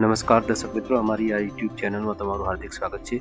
નમસ્કાર દર્શક મિત્રો, અમારી આ યુટ્યુબ ચેનલમાં તમારું હાર્દિક સ્વાગત છે.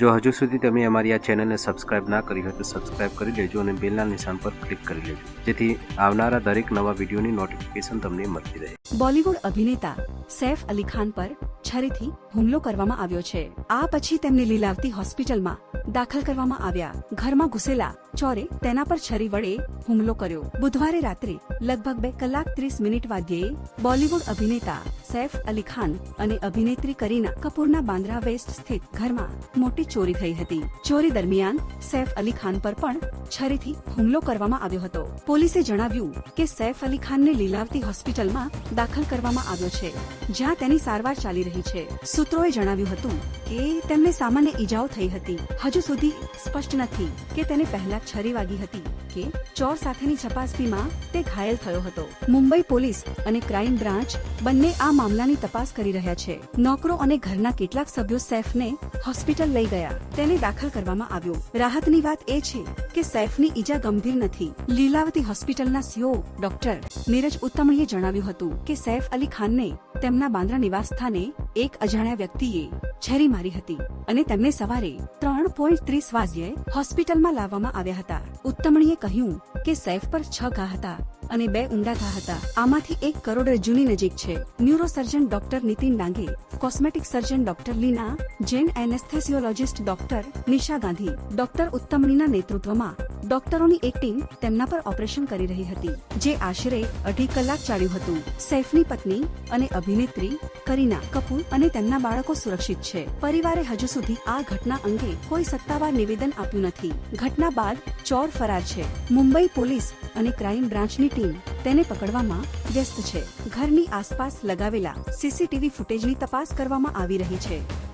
જો હજુ સુધી તમે અમારી આ ચેનલને સબસ્ક્રાઇબ ના કરી હોય તો સબસ્ક્રાઇબ કરી લેજો અને બેલના નિશાન પર ક્લિક કરી લેજો. જેથી આવનારા દરેક નવા વિડીયોની નોટિફિકેશન તમને મળતી રહે. બોલિવૂડ અભિનેતા સૈફ અલી ખાન પર છરીથી હુમલો કરવામાં આવ્યો છે. આ પછી તેમને લીલાવતી હોસ્પિટલમાં દાખલ કરવામાં આવ્યા. ઘરમાં ઘુસેલા ચોરે તેના પર છરી વડે હુમલો કર્યો. બુધવારે રાત્રે લગભગ બે કલાક ત્રીસ મિનિટ વાગ્યે બોલીવુડ અભિનેતા સૈફ અલી ખાન અને અભિનેત્રી કરીના કપૂરના બાંદ્રા વેસ્ટ સ્થિત ઘરમાં મોટી ચોરી થઈ હતી. ચોરી દરમિયાન સૈફ અલી ખાન પર પણ છરીથી હુમલો કરવામાં આવ્યો હતો. પોલીસે જણાવ્યું કે સૈફ અલી ખાનને લીલાવતી હોસ્પિટલમાં દાખલ કરવામાં આવ્યો છે. જ્યાં તેની સારવાર ચાલી રહી છે. સૂત્રોએ જણાવ્યું હતું કે તેમને સામાન્ય ઈજાઓ થઈ હતી. હજુ સુધી સ્પષ્ટ નથી કે તેને પહેલા છરી વાગી હતી કે ચોર સાથેની ચપાસણીમાં તે ઘાયલ થયો હતો. મુંબઈ પોલીસ અને ક્રાઇમ બ્રાન્ચ બંને આ મામલાની તપાસ કરી રહ્યા છે. નોકરો અને ઘરના કેટલાક સભ્યો સૈફને હોસ્પિટલ લઈ ગયા. તેને દાખલ કરવામાં આવ્યો. રાહતની વાત એ છે કે સૈફની ઈજા ગંભીર નથી. લીલાવતી હોસ્પિટલના સીઓ ડોક્ટર નીરજ ઉત્તમણીએ જણાવ્યું હતું કે સૈફ અલી ખાનને તેમના બાંદ્રા નિવાસસ્થાને એક અજાણ્યા વ્યક્તિએ છરી મારી હતી અને તેમને સવારે ત્રણ પોઈન્ટ ત્રીસ વાગ્યે હોસ્પિટલમાં લાવવામાં આવ્યા હતા. ઉત્તમણીએ કહ્યું કે સૈફ પર છ ઘા હતા અને બે ઊંડા ઘા હતા. આમાંથી એક કરોડરજ્જુની નજીક છે. Neurosurgeon doctor Nitin Dange, cosmetic surgeon doctor Leena, Jain anesthesiologist doctor Nisha Gandhi, doctor ઉત્તમણીના નેતૃત્વમાં ડોક્ટરોની એક ટીમ તેમના પર ઓપરેશન કરી રહી હતી, જે આશરે અઢી કલાક ચાલ્યું હતું. સૈફની પત્ની અને અભિનેત્રી કરીના કપૂર અને તેમના બાળકો સુરક્ષિત છે. પરિવારે હજુ સુધી આ ઘટના અંગે કોઈ સત્તાવાર નિવેદન આપ્યું નથી. ઘટના બાદ ચોર ફરાર છે. મુંબઈ પોલીસ અને ક્રાઇમ બ્રાન્ચની ટીમ તેને પકડવામાં વ્યસ્ત છે. ઘરની આસપાસ લગાવેલા સીસીટીવી ફૂટેજની તપાસ કરવામાં આવી રહી છે.